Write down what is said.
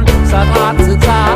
นสถานศึกษา